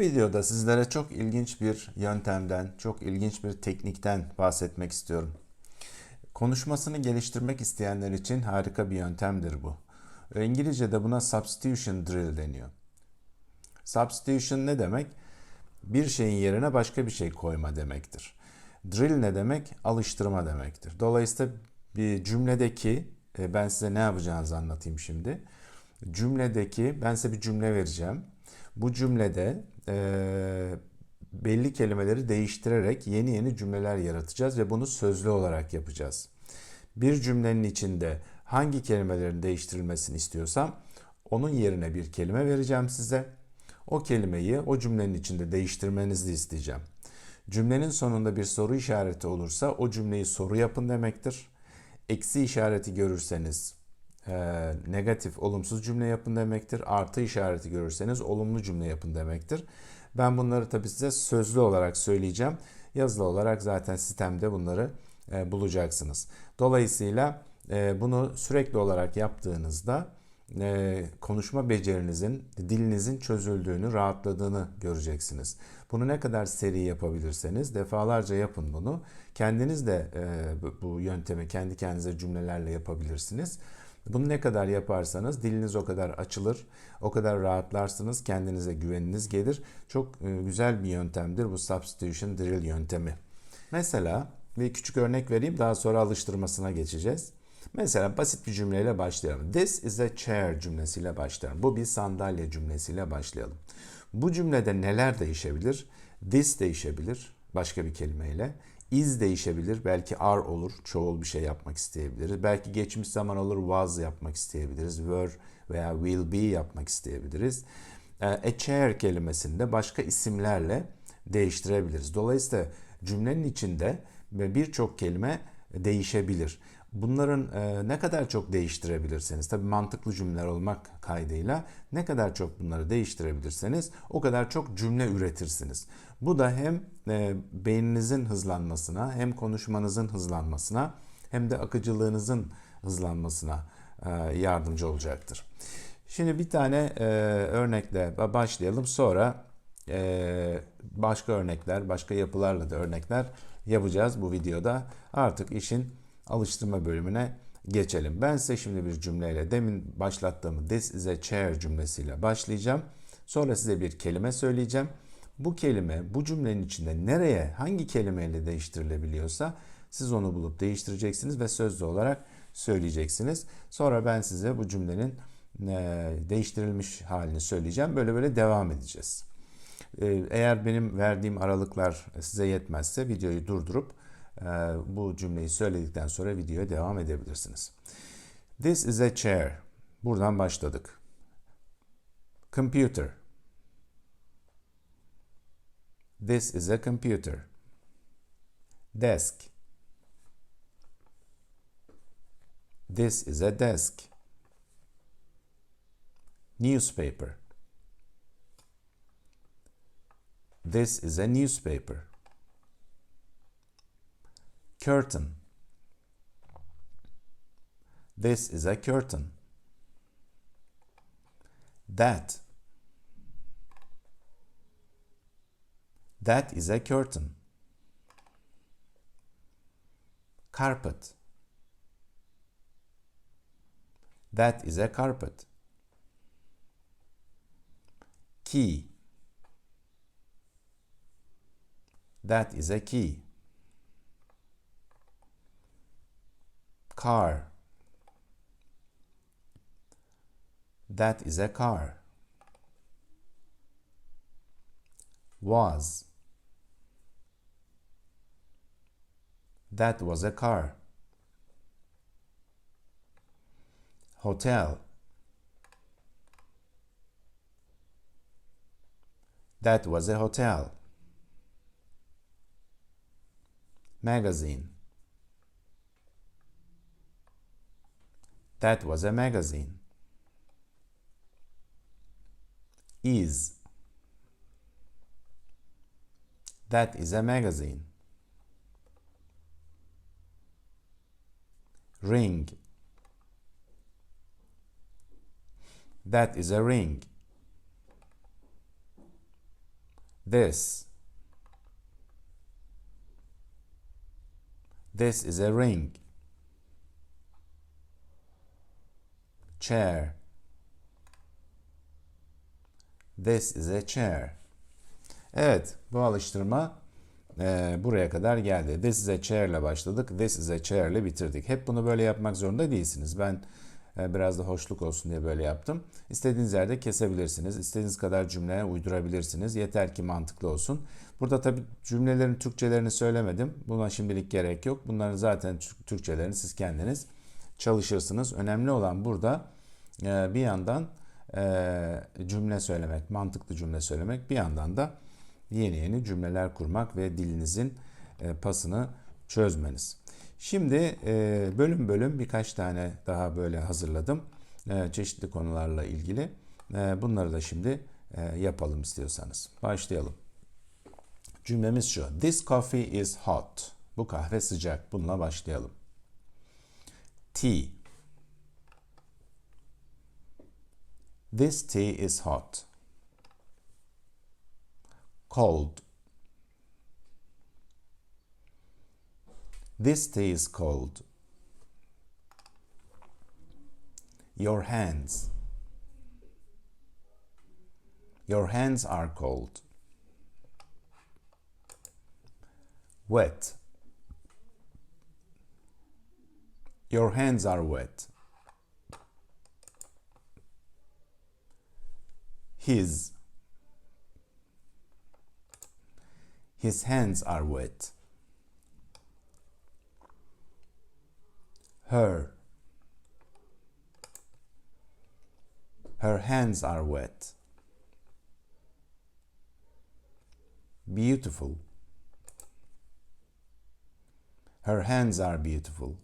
videoda sizlere çok ilginç bir yöntemden, çok ilginç bir teknikten bahsetmek istiyorum. Konuşmasını geliştirmek isteyenler için harika bir yöntemdir bu. İngilizce'de buna substitution drill deniyor. Substitution ne demek? Bir şeyin yerine başka bir şey koyma demektir. Drill ne demek? Alıştırma demektir. Dolayısıyla bir cümledeki, e, ben size ne yapacağınızı anlatayım şimdi. Cümledeki, ben size bir cümle vereceğim. Bu cümlede e, belli kelimeleri değiştirerek yeni yeni cümleler yaratacağız ve bunu sözlü olarak yapacağız. Bir cümlenin içinde hangi kelimelerin değiştirilmesini istiyorsam onun yerine bir kelime vereceğim size. O kelimeyi o cümlenin içinde değiştirmenizi isteyeceğim. Cümlenin sonunda bir soru işareti olursa o cümleyi soru yapın demektir. Eksi işareti görürseniz e, negatif, olumsuz cümle yapın demektir. Artı işareti görürseniz olumlu cümle yapın demektir. Ben bunları tabii size sözlü olarak söyleyeceğim. Yazılı olarak zaten sistemde bunları e, bulacaksınız. Dolayısıyla e, bunu sürekli olarak yaptığınızda e, konuşma becerinizin, dilinizin çözüldüğünü, rahatladığını göreceksiniz. Bunu ne kadar seri yapabilirseniz defalarca yapın bunu. Kendiniz de e, bu yöntemi kendi kendinize cümlelerle yapabilirsiniz. Bunu ne kadar yaparsanız diliniz o kadar açılır, o kadar rahatlarsınız, kendinize güveniniz gelir. Çok e, güzel bir yöntemdir bu substitution drill yöntemi. Mesela bir küçük örnek vereyim daha sonra alıştırmasına geçeceğiz. Mesela basit bir cümleyle başlayalım. This is a chair cümlesiyle başlayalım. Bu bir sandalye cümlesiyle başlayalım. Bu cümlede neler değişebilir? This değişebilir başka bir kelimeyle. Is değişebilir. Belki are olur. Çoğul bir şey yapmak isteyebiliriz. Belki geçmiş zaman olur. Was yapmak isteyebiliriz. Were veya will be yapmak isteyebiliriz. Ee, a chair kelimesinde başka isimlerle değiştirebiliriz. Dolayısıyla cümlenin içinde birçok kelime değişebilir. Bunların e, ne kadar çok değiştirebilirseniz, tabi mantıklı cümleler olmak kaydıyla ne kadar çok bunları değiştirebilirseniz o kadar çok cümle üretirsiniz. Bu da hem e, beyninizin hızlanmasına, hem konuşmanızın hızlanmasına, hem de akıcılığınızın hızlanmasına e, yardımcı olacaktır. Şimdi bir tane e, örnekle başlayalım. Sonra e, başka örnekler, başka yapılarla da örnekler yapacağız bu videoda. Artık işin alıştırma bölümüne geçelim. Ben size şimdi bir cümleyle demin başlattığım this is a chair cümlesiyle başlayacağım. Sonra size bir kelime söyleyeceğim. Bu kelime bu cümlenin içinde nereye hangi kelimeyle değiştirilebiliyorsa siz onu bulup değiştireceksiniz ve sözlü olarak söyleyeceksiniz. Sonra ben size bu cümlenin e, değiştirilmiş halini söyleyeceğim. Böyle böyle devam edeceğiz. E, eğer benim verdiğim aralıklar size yetmezse videoyu durdurup bu cümleyi söyledikten sonra videoya devam edebilirsiniz. This is a chair. Buradan başladık. Computer. This is a computer. Desk. This is a desk. Newspaper. This is a newspaper. Curtain. This is a curtain. That. That is a curtain. Carpet. That is a carpet. Key. That is a key. Car. That is a car. Was. That was a car. Hotel. That was a hotel. Magazine. That was a magazine. Is. That is a magazine. Ring. That is a ring. This. This is a ring. Chair. This is a chair. Evet, bu alıştırma e, buraya kadar geldi. This is a chair ile başladık. This is a chair ile bitirdik. Hep bunu böyle yapmak zorunda değilsiniz. Ben e, biraz da hoşluk olsun diye böyle yaptım. İstediğiniz yerde kesebilirsiniz. İstediğiniz kadar cümleye uydurabilirsiniz. Yeter ki mantıklı olsun. Burada tabii cümlelerin Türkçelerini söylemedim. Buna şimdilik gerek yok. Bunların zaten Türkçelerini siz kendiniz çalışırsınız. Önemli olan burada e, bir yandan e, cümle söylemek, mantıklı cümle söylemek, bir yandan da yeni yeni cümleler kurmak ve dilinizin e, pasını çözmeniz. Şimdi bölüm bölüm birkaç tane daha böyle hazırladım. Çeşitli konularla ilgili. Bunları da şimdi yapalım istiyorsanız. Başlayalım. Cümlemiz şu. This coffee is hot. Bu kahve sıcak. Bununla başlayalım. Tea. This tea is hot. Cold. This tea is cold. Your hands. Your hands are cold. Wet. Your hands are wet. His. His hands are wet. Her. Her hands are wet. Beautiful. Her hands are beautiful.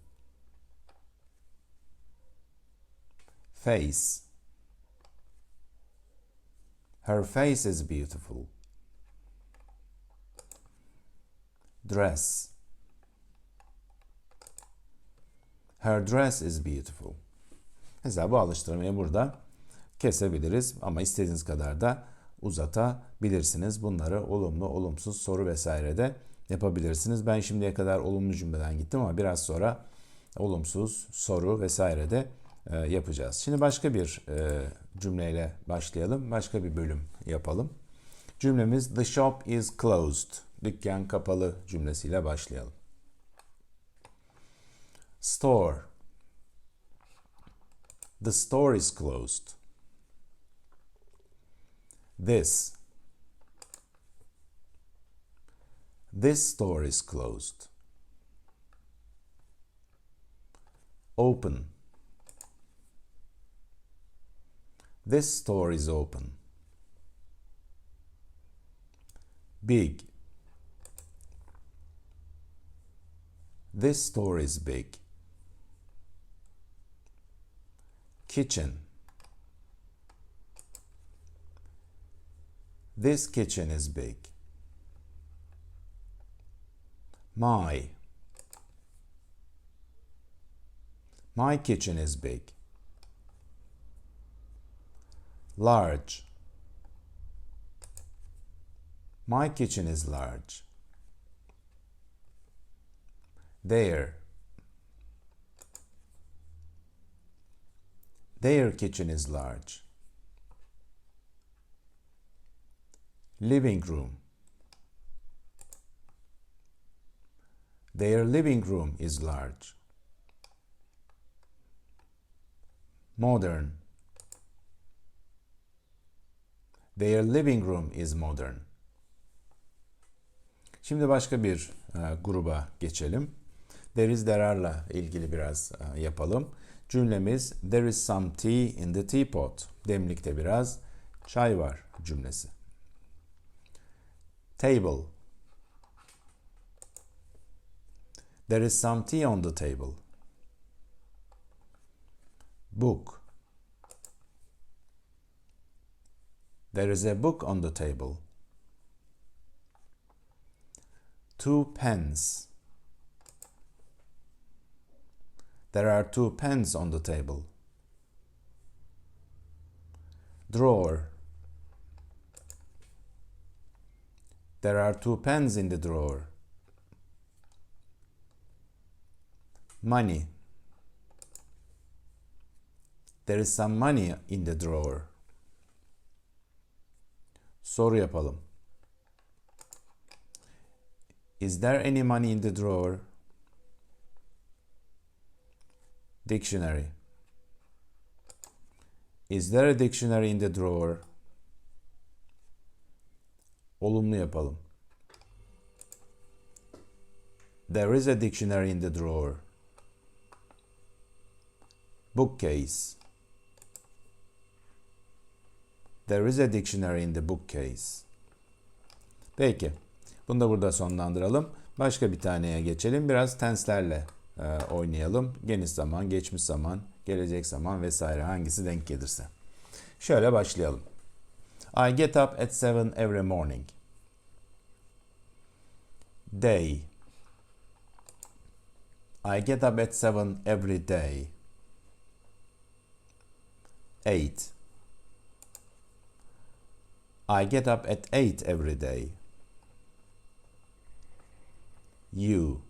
Face. Her face is beautiful. Dress. Her dress is beautiful. Mesela bu alıştırmayı burada kesebiliriz ama istediğiniz kadar da uzatabilirsiniz. Bunları olumlu, olumsuz soru vesaire de yapabilirsiniz. Ben şimdiye kadar olumlu cümleden gittim ama biraz sonra olumsuz soru vesaire de e, yapacağız. Şimdi başka bir e, cümleyle başlayalım. Başka bir bölüm yapalım. Cümlemiz The shop is closed. Dükkan kapalı cümlesiyle başlayalım. Store. The store is closed. This. This store is closed. Open. This store is open. Big. This store is big. Kitchen. This kitchen is big. My. My kitchen is big. Large. My kitchen is large. Their. Their kitchen is large. Living room. Their living room is large. Modern. Their living room is modern. Şimdi başka bir e, gruba geçelim. There is there are'la ilgili biraz e, yapalım. Cümlemiz there is some tea in the teapot. Demlikte biraz çay var cümlesi. Table. There is some tea on the table. Book. There is a book on the table. Two pens. There are two pens on the table. Drawer. There are two pens in the drawer. Money. There is some money in the drawer. Soru yapalım. Is there any money in the drawer? Dictionary. Is there a dictionary in the drawer? Olumlu yapalım. There is a dictionary in the drawer. Bookcase. There is a dictionary in the bookcase. Peki. Bunu da burada sonlandıralım. Başka bir taneye geçelim. Biraz tenslerle e, oynayalım. Geniş zaman, geçmiş zaman, gelecek zaman vesaire hangisi denk gelirse. Şöyle başlayalım. I get up at 7 every morning. Day. I get up at 7 every day. 8. I get up at 8 every day. You.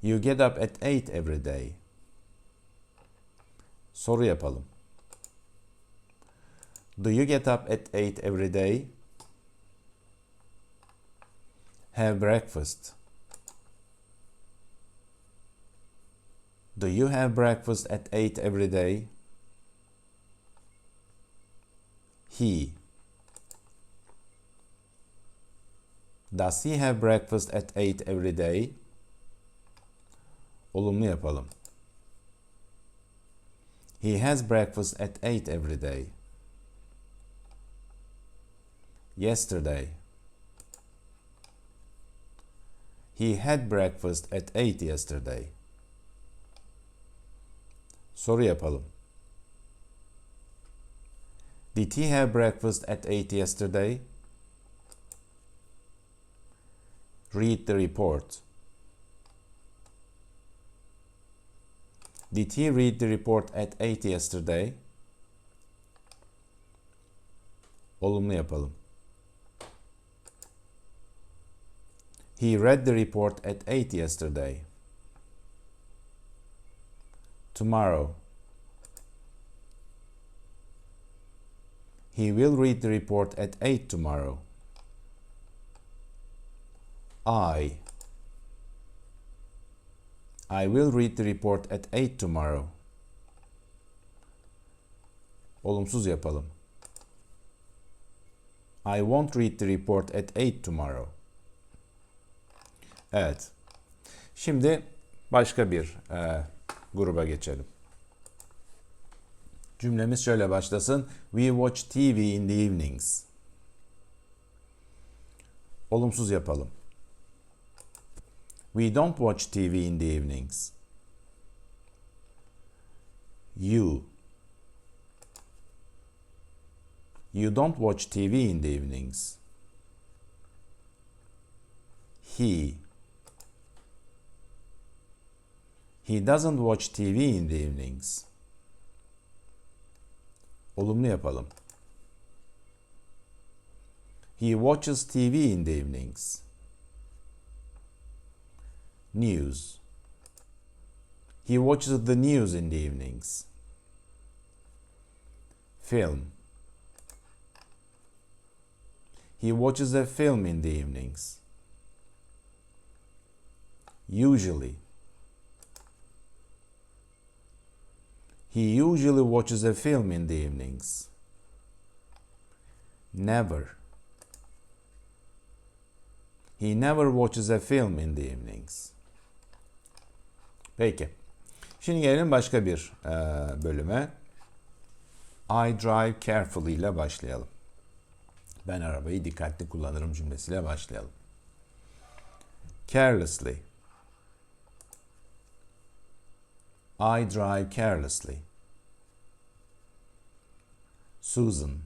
You get up at 8 every day. Soru yapalım. Do you get up at 8 every day? Have breakfast. Do you have breakfast at 8 every day? He. Does he have breakfast at 8 every day? Olumlu yapalım. He has breakfast at 8 every day. Yesterday. He had breakfast at 8 yesterday. Soru yapalım. Did he have breakfast at 8 yesterday? Read the report. Did he read the report at 8 yesterday? Olumlu yapalım. He read the report at 8 yesterday. Tomorrow. He will read the report at 8 tomorrow. I. I will read the report at 8 tomorrow. Olumsuz yapalım. I won't read the report at 8 tomorrow. Evet. Şimdi başka bir e, gruba geçelim. Cümlemiz şöyle başlasın. We watch TV in the evenings. Olumsuz yapalım. We don't watch TV in the evenings. You. You don't watch TV in the evenings. He. He doesn't watch TV in the evenings. Olumlu yapalım. He watches TV in the evenings. News. He watches the news in the evenings. Film. He watches a film in the evenings. Usually. He usually watches a film in the evenings. Never. He never watches a film in the evenings. Peki. Şimdi gelelim başka bir e, bölüme. I drive carefully ile başlayalım. Ben arabayı dikkatli kullanırım cümlesiyle başlayalım. Carelessly. I drive carelessly. Susan.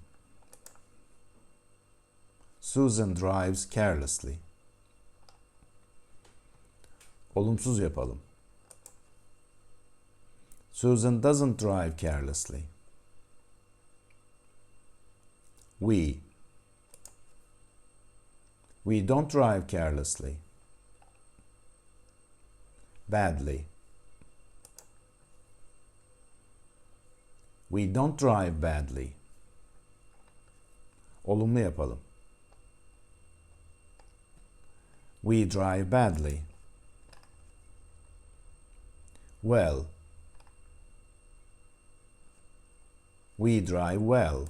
Susan drives carelessly. Olumsuz yapalım. Susan doesn't drive carelessly. We. We don't drive carelessly. Badly. We don't drive badly. Olumlu yapalım. We drive badly. Well. We drive well.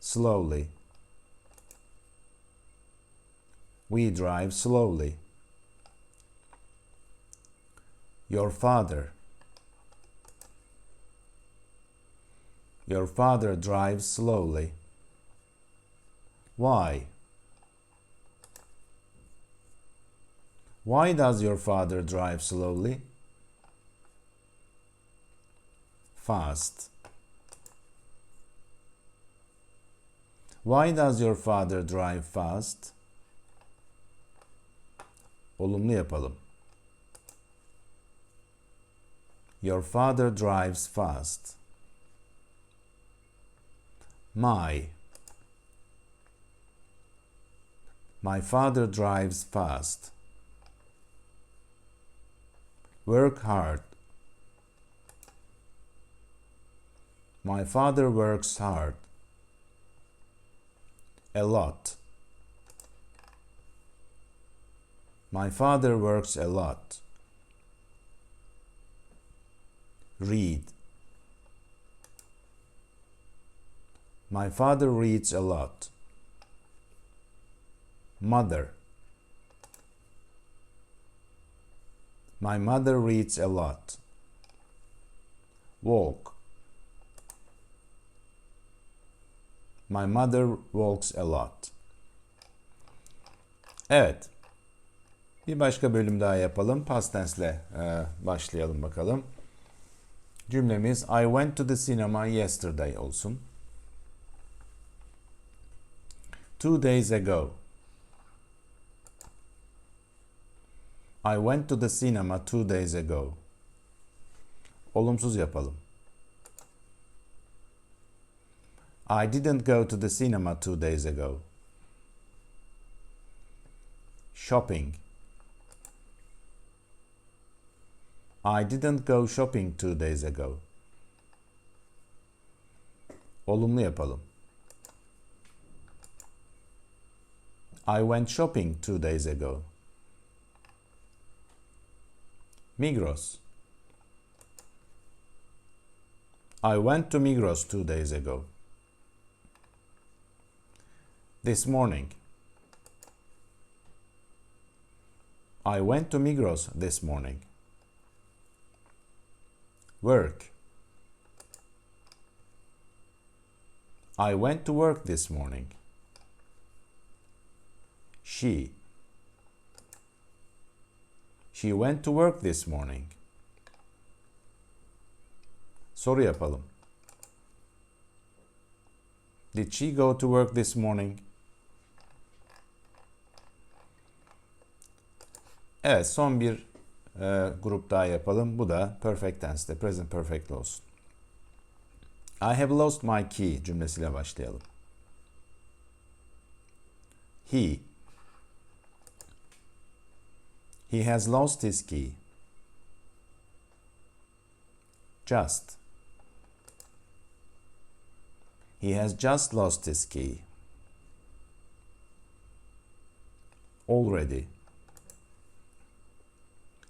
Slowly. We drive slowly. Your father. Your father drives slowly. Why? Why does your father drive slowly? Fast. Why does your father drive fast? Olumlu yapalım. Your father drives fast. My. My father drives fast. Work hard. My father works hard. A lot. My father works a lot. Read. My father reads a lot. Mother. My mother reads a lot. Walk. My mother walks a lot. Evet. Bir başka bölüm daha yapalım. Past tense'le e, başlayalım bakalım. Cümlemiz I went to the cinema yesterday olsun. Two days ago. I went to the cinema two days ago. Olumsuz yapalım. I didn't go to the cinema two days ago. Shopping. I didn't go shopping two days ago. Olumlu yapalım. I went shopping two days ago. Migros. I went to Migros two days ago. This morning. I went to Migros this morning. Work. I went to work this morning. She. She went to work this morning. Soru yapalım. Did she go to work this morning? Evet, son bir e, grup daha yapalım. Bu da perfect tense'de, present perfect olsun. I have lost my key cümlesiyle başlayalım. He He has lost his key. Just. He has just lost his key. Already.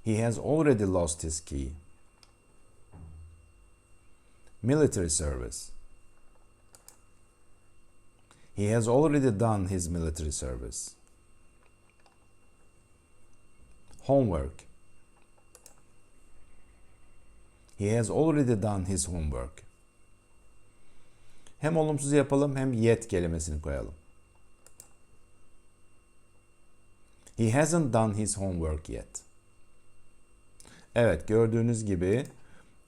He has already lost his key. Military service. He has already done his military service. Homework. He has already done his homework. Hem olumsuz yapalım hem yet kelimesini koyalım. He hasn't done his homework yet. Evet gördüğünüz gibi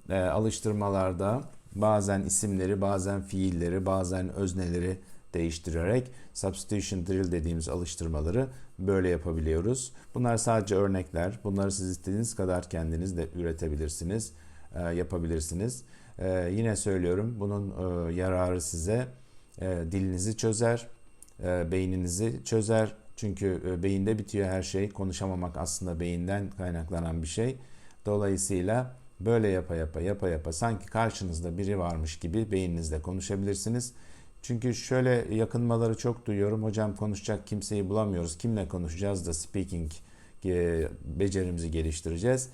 e, alıştırmalarda bazen isimleri, bazen fiilleri, bazen özneleri değiştirerek substitution drill dediğimiz alıştırmaları böyle yapabiliyoruz. Bunlar sadece örnekler. Bunları siz istediğiniz kadar kendiniz de üretebilirsiniz, e, yapabilirsiniz. E, yine söylüyorum bunun e, yararı size dilinizi çözer, beyninizi çözer. Çünkü beyinde bitiyor her şey. Konuşamamak aslında beyinden kaynaklanan bir şey. Dolayısıyla böyle yapa yapa yapa yapa sanki karşınızda biri varmış gibi beyninizde konuşabilirsiniz. Çünkü şöyle yakınmaları çok duyuyorum. Hocam konuşacak kimseyi bulamıyoruz. Kimle konuşacağız da speaking e, becerimizi geliştireceğiz.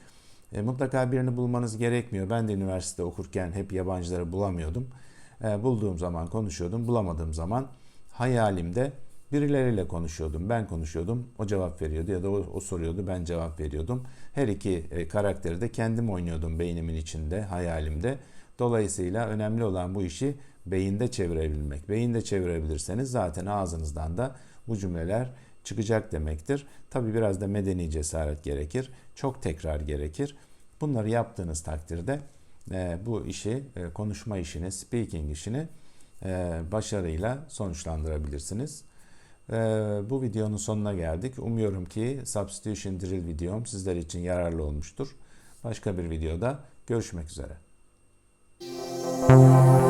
E, mutlaka birini bulmanız gerekmiyor. Ben de üniversitede okurken hep yabancıları bulamıyordum. E, bulduğum zaman konuşuyordum. Bulamadığım zaman hayalimde birileriyle konuşuyordum. Ben konuşuyordum. O cevap veriyordu ya da o, o soruyordu. Ben cevap veriyordum. Her iki e, karakteri de kendim oynuyordum beynimin içinde, hayalimde. Dolayısıyla önemli olan bu işi beyinde çevirebilmek. Beyinde çevirebilirseniz zaten ağzınızdan da bu cümleler çıkacak demektir. Tabi biraz da medeni cesaret gerekir. Çok tekrar gerekir. Bunları yaptığınız takdirde e, bu işi, e, konuşma işini, speaking işini e, başarıyla sonuçlandırabilirsiniz. E, bu videonun sonuna geldik. Umuyorum ki Substitution Drill videom sizler için yararlı olmuştur. Başka bir videoda görüşmek üzere. Thank you.